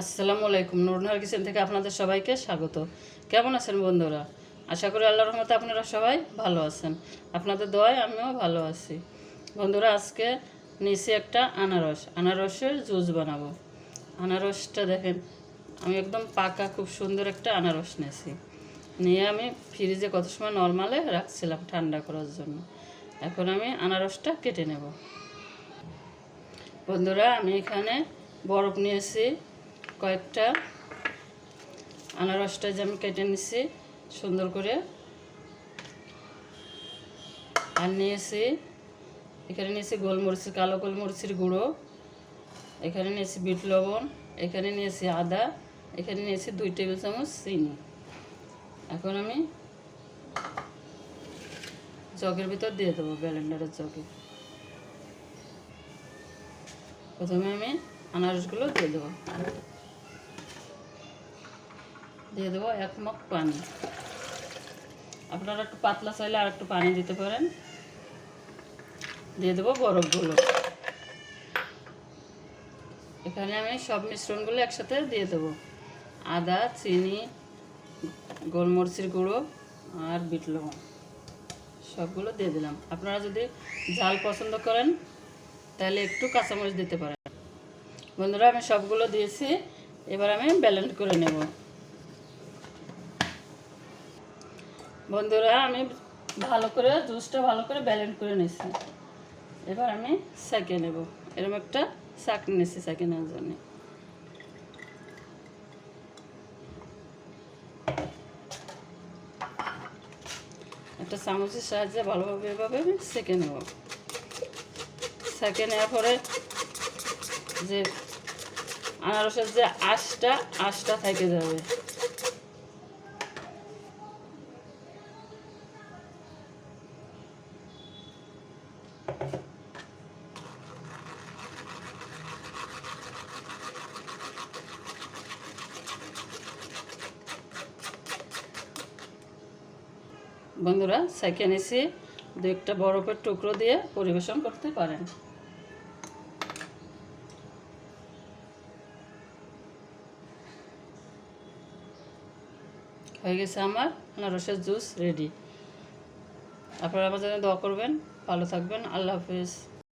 আসসালামু আলাইকুম। নুরনহার কিচেন থেকে আপনাদের সবাইকে স্বাগত। কেমন আছেন বন্ধুরা? আশা করি আল্লাহর রহমতে আপনারা সবাই ভালো আছেন। আপনাদের দোয়ায় আমিও ভালো আছি। বন্ধুরা, আজকে নিচে একটা আনারস। আনারসের জুস বানাবো। আনারসটা দেখেন, আমি একদম পাকা, খুব সুন্দর একটা আনারস নিয়েছি। নিয়ে আমি ফ্রিজে কত সময় নর্মালে রাখছিলাম ঠান্ডা করার জন্য। এখন আমি আনারসটা কেটে নেব। বন্ধুরা, আমি এখানে বরফ নিয়েছি। কয়েকটা আনারসটা যে আমি কেটে নিছি, সুন্দর করে। আর নিয়েছি, এখানে নিয়েছি গোলমরিচের কালো গোলমরিচের গুঁড়ো। এখানে নিয়েছি বিট লবণ, এখানে নিয়েছি আদা, এখানে নিয়েছি দুই টেবিল চামচ চিনি। এখন আমি জগের ভিতর দিয়ে দেবো ব্যালেন্ডারের জগে প্রথমে আমি আনারসগুলো দিয়ে দেবো। দিয়ে দেবো এক মগ পানি। আপনারা একটু পাতলা চাইলে আর একটু পানি দিতে পারেন। দিয়ে দেবো বরফগুলো। এখানে আমি সব মিশ্রণগুলো একসাথে দিয়ে দেবো। আদা, চিনি, গোলমরিচের গুঁড়ো আর বিট লবণ। সবগুলো দিয়ে দিলাম। আপনারা যদি ঝাল পছন্দ করেন, তাহলে একটু কাঁচামরিচ দিতে পারেন। বন্ধুরা, আমি সবগুলো দিয়েছি। এবার আমি ব্যালেন্ড করে নেব। বন্ধুরা, আমি ভালো করে, জুসটা ভালো করে ব্যালেন্স করে নিয়েছি। এবার আমি সেঁকে নেব। এরকম একটা চাকনি নিয়েছি সেকে নেওয়ার জন্য। একটা চামচের সাহায্যে ভালোভাবে এভাবে আমি সেঁকে নেব। সেঁকে নেওয়ার পরে যে আনারসের যে আঁশটা আঁশটা থেকে যাবে। বন্ধুরা সেকেন্ড এসে দু একটা বরফের টুকরো দিয়ে পরিবেশন করতে পারেন। হয়ে গেছে আমার আনারসের জুস রেডি আপনারা আমার জন্য দোয়া করবেন। ভালো থাকবেন। আল্লাহ হাফিজ।